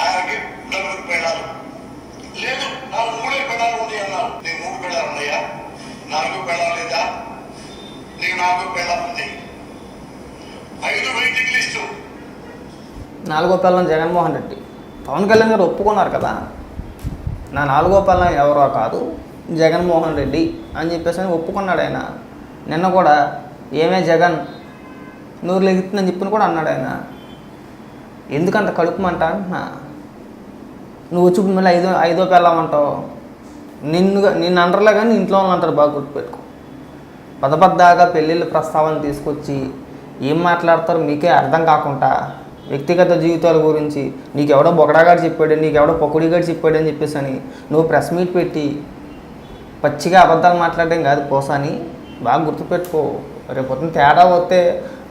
ఆయనకి నలుగురు పెళ్ళాలు. లేదు నాకు మూడే పెళ్ళాలు ఉన్నాయి అన్నారు నీకు మూడు పెళ్ళాలు ఉన్నాయా? నాలుగు పెళ్ళాలు లేదా? నీకు నాలుగు పెళ్ళాలు ఉంది ఐదు వెయిటింగ్ లిస్టు. నాలుగో పిల్లం జగన్మోహన్ రెడ్డి. పవన్ కళ్యాణ్ గారు ఒప్పుకున్నారు కదా. నా నాలుగో పిల్లం ఎవరో కాదు జగన్మోహన్ రెడ్డి అని చెప్పేసి ఒప్పుకున్నాడు ఆయన. నిన్న కూడా ఏమే జగన్ నూరు లెగుతుందని చెప్పిన కూడా అన్నాడు ఆయన. ఎందుకంత కడుపుమంట అంటున్నా? నువ్వు వచ్చి ఇప్పుడు మళ్ళీ ఐదో ఐదో పెళ్ళమంటావు నిన్ను నిన్ను అంటారులే కానీ ఇంట్లో వాళ్ళు అంటారు బాగా గుర్తుపెట్టుకో. పద పద్దాగా పెళ్ళిళ్ళ ప్రస్తావన తీసుకొచ్చి ఏం మాట్లాడతారో మీకే అర్థం కాకుండా వ్యక్తిగత జీవితాల గురించి నీకెవడో బొగడాగాడు చెప్పాడు నీకెవడో పొకుడిగాడు చెప్పాడు అని చెప్పేసి అని నువ్వు ప్రెస్ మీట్ పెట్టి పచ్చిగా అబద్ధాలు మాట్లాడడం కాదు పోసాని బాగా గుర్తుపెట్టుకో. రేపు పొద్దున్న తేడా వస్తే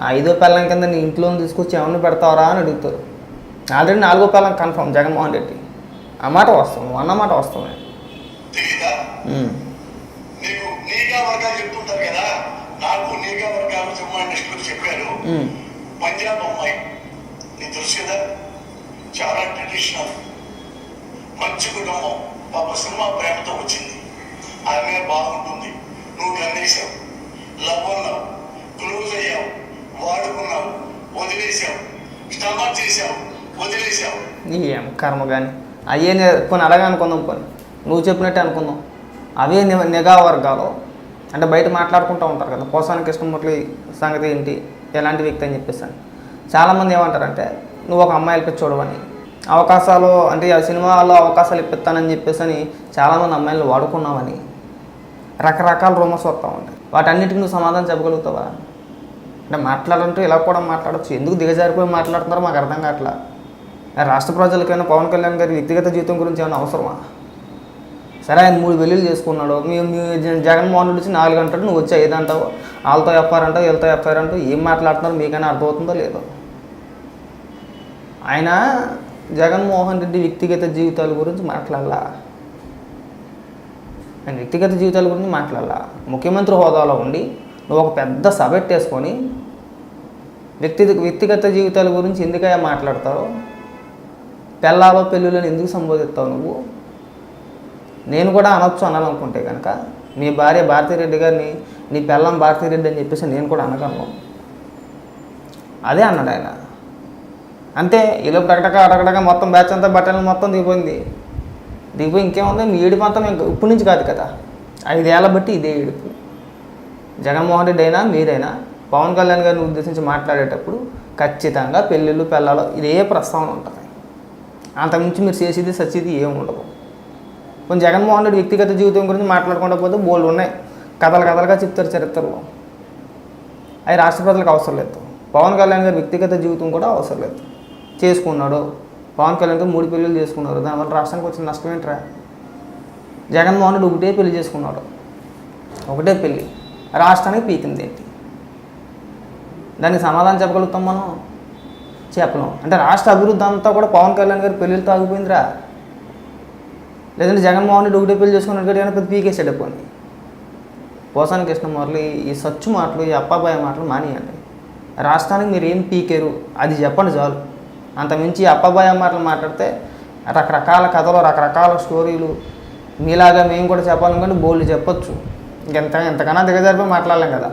ఆ ఐదో పిల్లం కింద నీ ఇంట్లో తీసుకొచ్చి ఏమన్నా పెడతావరా అని అడుగుతారు. ఆల్రెడీ నాలుగో పిల్లం కన్ఫర్మ్ జగన్మోహన్ రెడ్డి. ఆ మాట వస్తాం అన్న మాట వస్తామే పంజాబ్ అమ్మాయి. నీకు తెలుసు కదా చాలా ట్రెడిషనల్ మంచి కుటుంబం. పాప సినిమా ప్రేమతో వచ్చింది. ఆమె బాగుంటుంది. నువ్వు లవ్ అన్నావు. క్లోజ్ అయ్యావు. వాడుకున్నావు. వదిలేసావు స్టమక్ చేసావు వదిలేసావు ఏం కర్మ కానీ అయ్యే కొన్ని అలాగే అనుకుందాం కొన్ని. నువ్వు చెప్పినట్టే అనుకుందాం. అవే ని- నిఘా వర్గాలు. అంటే బయట మాట్లాడుకుంటూ ఉంటారు కదా పోసానికి కృష్ణమూర్తి సంగతి ఏంటి ఎలాంటి వ్యక్తి అని చెప్పేసి అని. చాలామంది ఏమంటారంటే నువ్వు ఒక అమ్మాయిలు పిచ్చోడవని. అవకాశాలు అంటే ఆ సినిమాలో అవకాశాలు ఇప్పిస్తానని చెప్పేసి అని చాలామంది అమ్మాయిలు వాడుకున్నావని. రకరకాల రూమర్స్ వస్తూ ఉంటాయి. వాటన్నిటికి నువ్వు సమాధానం చెప్పగలుగుతావా? అంటే మాట్లాడంటూ ఇలా కూడా మాట్లాడచ్చు. ఎందుకు దిగజారిపోయి మాట్లాడుతున్నారో మాకు అర్థం కావట్లేదు రాష్ట్ర ప్రజలకైనా పవన్ కళ్యాణ్ గారి వ్యక్తిగత జీవితం గురించి ఏమైనా అవసరమా? సరే ఆయన మూడు పెళ్ళిళ్ళు చేసుకున్నాడు. మీ జగన్మోహన్ రెడ్డి వచ్చి నాలుగు గంటలు నువ్వు వచ్చి ఐదు అంటావు? వాళ్ళతో ఎఫ్ఐఆర్ అంటావు? వీళ్ళతో ఎఫ్ఐఆర్ అంటావు? ఏం మాట్లాడుతున్నారో? మీకైనా అర్థమవుతుందో లేదో? ఆయన జగన్మోహన్ రెడ్డి వ్యక్తిగత జీవితాల గురించి మాట్లాడాలా? ఆయన వ్యక్తిగత జీవితాల గురించి మాట్లాడాలా? ముఖ్యమంత్రి హోదాలో ఉండి నువ్వు ఒక పెద్ద సభ పెట్టేసుకొని వ్యక్తి వ్యక్తిగత జీవితాల గురించి ఎందుకయ్యా మాట్లాడతావు? పెళ్ళాలో పెళ్ళిళ్ళని ఎందుకు సంబోధిస్తావు నువ్వు? నేను కూడా అనొచ్చు అనాలనుకుంటే కనుక మీ భార్య భారతిరెడ్డి గారిని నీ పెళ్ళం భారతిరెడ్డి అని చెప్పేసి నేను కూడా అనగలను. అదే అన్నాడు ఆయన. అంతే ఇలా టకటక అడగడక మొత్తం బ్యాచ్ అంతా బట్టలు మొత్తం దిగిపోయింది. దిగిపోయి ఇంకేముంది? మీ ఏడుపు అంతా ఇంకా ఇప్పటి నుంచి కాదు కదా. ఐదేళ్ళ బట్టి ఇదే ఏడుపు. జగన్మోహన్ రెడ్డి అయినా మీరైనా పవన్ కళ్యాణ్ గారిని ఉద్దేశించి మాట్లాడేటప్పుడు ఖచ్చితంగా పెళ్ళిళ్ళు పెళ్ళాలో ఇదే ప్రస్తావన ఉంటుంది. అంతకుమించి మీరు చేసేది సచ్చేది ఏమి ఉండదు. కొంచెం జగన్మోహన్ రెడ్డి వ్యక్తిగత జీవితం గురించి మాట్లాడకుండా పోతే బోల్డ్ ఉన్నాయి. కథలు కథలుగా చెప్తారు చరిత్రలో. అవి రాష్ట్ర ప్రజలకు అవసరం లేదు. పవన్ కళ్యాణ్ గారి వ్యక్తిగత జీవితం కూడా అవసరం లేదు. చేసుకున్నాడు. పవన్ కళ్యాణ్ గారు మూడు పెళ్ళిళ్ళు చేసుకున్నారు. దానివల్ల రాష్ట్రానికి వచ్చిన నష్టం ఏంట్రా? జగన్మోహన్ రెడ్డి ఒకటే పెళ్ళి చేసుకున్నాడు. ఒకటే పెళ్ళి రాష్ట్రానికి పీకింది ఏంటి? దానికి సమాధానం చెప్పగలుగుతాం మనం? చెప్పలేం. అంటే రాష్ట్ర అభివృద్ధి అంతా కూడా పవన్ కళ్యాణ్ గారి పెళ్ళిళ్ళతో ఆగిపోయిందిరా లేదంటే జగన్మోహన్ రెడ్డి ఒకటే పెళ్ళి చేసుకున్నాడు కాబట్టి ఏమైనా పెద్ద పీకేసాడు పోనీ. పోసాని కృష్ణమురళి ఈ సచ్చు మాటలు ఈ అప్పాబాయ మాటలు మానేయండి. రాష్ట్రానికి మీరు ఏం పీకేరు? అది చెప్పండి చాలు. అంతమించి అప్పాబాయ మాటలు మాట్లాడితే రకరకాల కథలు రకరకాల స్టోరీలు. మీలాగా మేము కూడా చెప్పాలనుకుంటే బోల్డ్ చెప్పొచ్చు. ఇంకెంత ఎంతకన్నా దిగజారిపోయి మాట్లాడలేం కదా.